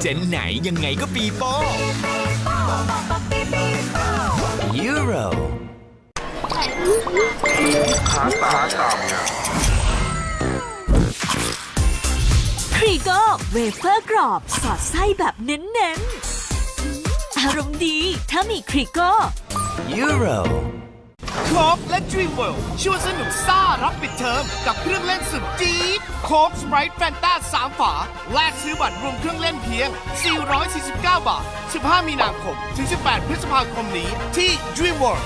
เจนไหนยังไงก็ปีโป้ยูโรครีโก้เวเฟอร์กรอบ สอดไส้แบบเน้นๆ อารมณ์ดีถ้ามีครีโก้ยูโรโคกและ Dream World ชวนสนุกซ่ารับปิดเทอมกับเครื่องเล่นสุดจี๊ด โค้กสไปร์แฟนตา3ฝา แลกซื้อบัตรรวมเครื่องเล่นเพียง 449 บาท 15 มีนาคม ถึง 18 พฤษภาคมนี้ที่ Dream World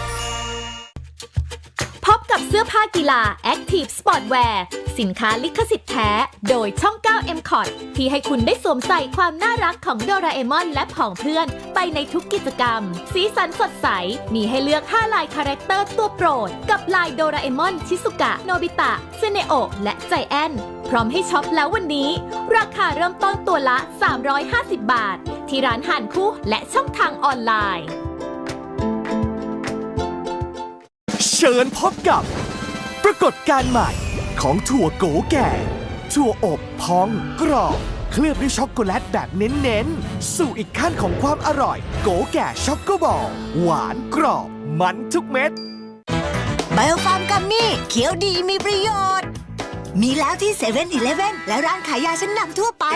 เสื้อผ้ากีฬา Active Sportwear สินค้าลิขสิทธิ์แท้ โดยช่อง 9 m c o t ที่ให้คุณได้สวมใส่ความน่ารักของโดราเอมอนและผองเพื่อน ไปในทุกกิจกรรม สีสันสดใส มีให้เลือก 5 ลายคาแรคเตอร์ตัวโปรด กับลายโดราเอมอน ชิสุกะ โนบิตะ เซเนโอะและใจแอนพร้อมให้ช็อปแล้ววันนี้ ราคาเริ่มต้นตัวละ 350 บาท ที่ร้านหานคู่และช่องทางออนไลน์ เชิญพบกับ ปรากฏการณ์ใหม่ของถั่วโกแก่ ถั่วอบพองกรอบเคลือบด้วยช็อกโกแลตแบบเน้นๆ สู่อีกขั้นของความอร่อย โกแก่ช็อกโกบอลหวานกรอบมันทุกเม็ดไบโอฟาร์มกัมมี่เขียวดีมีประโยชน์ มีแล้วที่เซเว่นอีเลฟเว่นและร้านขายยาชั้นนำทั่วไป